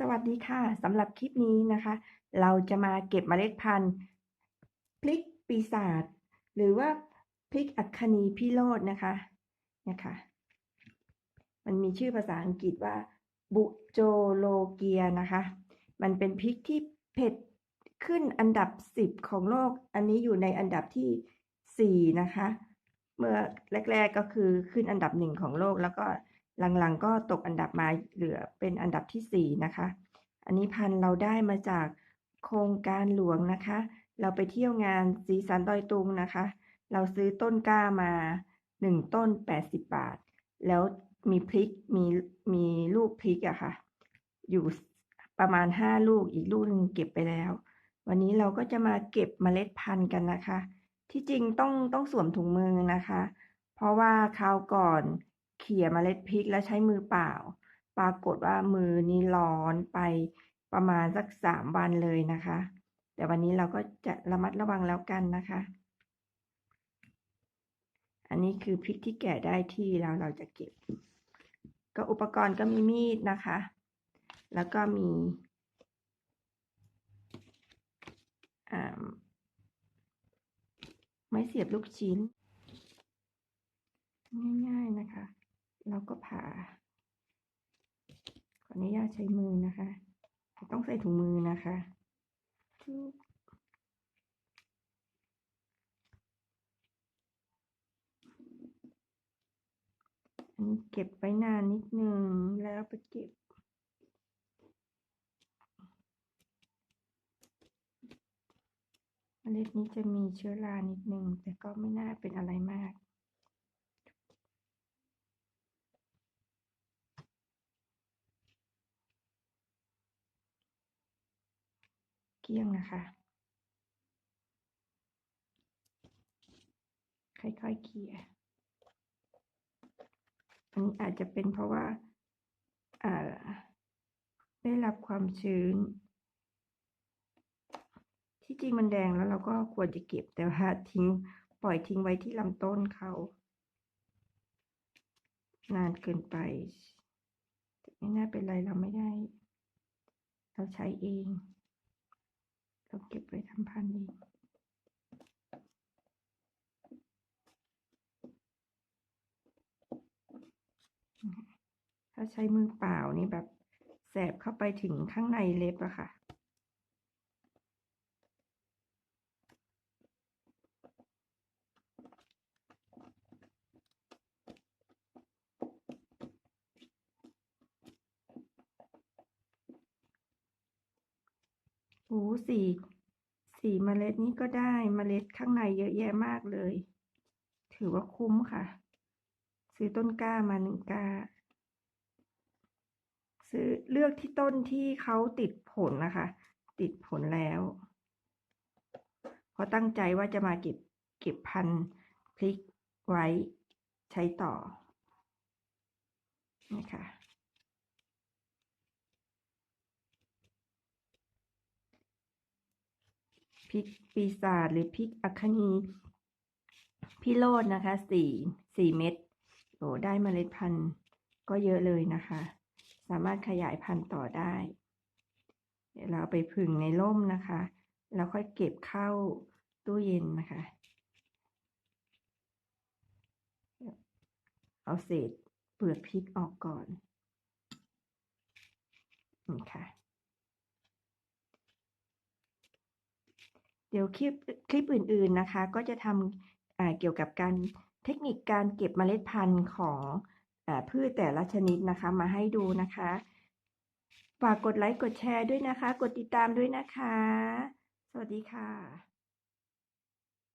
สวัสดีค่ะสำหรับคลิปนี้นะคะ เราจะมาเก็บเมล็ดพันธุ์พริกปีศาจหรือว่าพริกอัคคณีพิโรธนะคะเนี่ยค่ะมันมีชื่อภาษาอังกฤษว่า บุโจโลเกียนะคะ มันเป็นพริกที่เผ็ดขึ้นอันดับสิบของโลก อันนี้อยู่ในอันดับที่สี่นะคะ เมื่อแรก ๆก็คือขึ้นอันดับหนึ่งของโลกแล้วก็ หลังๆก็ตกอันดับมาเหลือเป็นอันดับที่สี่นะคะ อันนี้พันธุ์เราได้มาจากโครงการหลวงนะคะ เราไปเที่ยวงานสีสันดอยตุงนะคะ เราซื้อต้นกล้ามาหนึ่งต้นแปดสิบบาท แล้วมีพริกมีมีลูกพริกอะค่ะ อยู่ประมาณห้าลูกอีกลูกนึงเก็บไปแล้ว วันนี้เราก็จะมาเก็บเมล็ดพันธุ์กันนะคะ ที่จริงต้องต้องสวมถุงมือนะคะ เพราะว่าคราวก่อน ขี่ยเมล็ดพริกแล้วใช้มือเปล่า ปรากฏว่ามือนี่ร้อนไปประมาณสักสามวันเลยนะคะ แต่วันนี้เราก็จะระมัดระวังแล้วกันนะคะ อันนี้คือพริกที่แก่ได้ที่แล้วเราจะเก็บ ก็อุปกรณ์ก็มีมีดนะคะ แล้วก็มีไม้เสียบลูกชิ้น ง่าย ๆ นะคะ เราก็ผ่า ขออนุญาตใช้มือนะคะ ต้องใส่ถุงมือนะคะอันนี้เก็บไว้นานนิดนึงแล้วไปเก็บเมล็ดนี้จะมีเชื้อรานิดนึงแต่ก็ไม่น่าเป็นอะไรมาก เกี้ยงนะคะ ค่อยๆเขี่ยอันนี้อาจจะเป็นเพราะว่าได้รับความชื้น ที่จริงมันแดงแล้วเราก็ควรจะเก็บแต่ว่าทิ้งปล่อยทิ้งไว้ที่ลำต้นเขา นานเกินไปไม่น่าเป็นไรเราไม่ได้ เราใช้เอง เราเก็บไว้ทำพันธุ์เองถ้าใช้มือเปล่านี่แบบแสบเข้าไปถึงข้างในเล็บอะค่ะ โอ้สีสีเมล็ดนี้ก็ได้เมล็ดข้างในเยอะแยะมากเลย ถือว่าคุ้มค่ะ ซื้อต้นกล้ามาหนึ่งกล้า ซื้อเลือกที่ต้นที่เขาติดผลนะคะ ติดผลแล้วเพราะตั้งใจว่าจะมาเก็บเก็บพันธุ์พริกไว้ใช้ต่อนี่ค่ะ พิกปีศาจหรือพิกอัคคณีพิโรธนะคะสี่สี่เม็ดโอ้ได้เมล็ดพันธุ์ก็เยอะเลยนะคะ สามารถขยายพันธุ์ต่อได้ เดี๋ยวเราไปผึ่งในร่มนะคะ แล้วค่อยเก็บเข้าตู้เย็นนะคะ เอาเศษเปลือกพริกออกก่อนนี่ค่ะ เดี๋ยวคลิปคลิปอื่นๆนะคะ ก็จะทำเกี่ยวกับการเทคนิคการเก็บเมล็ดพันธุ์ของอพืชแต่ละชนิดนะคะมาให้ดูนะคะฝากกดไลค์กดแชร์ด้วยนะคะ กดติดตามด้วยนะคะ สวัสดีค่ะ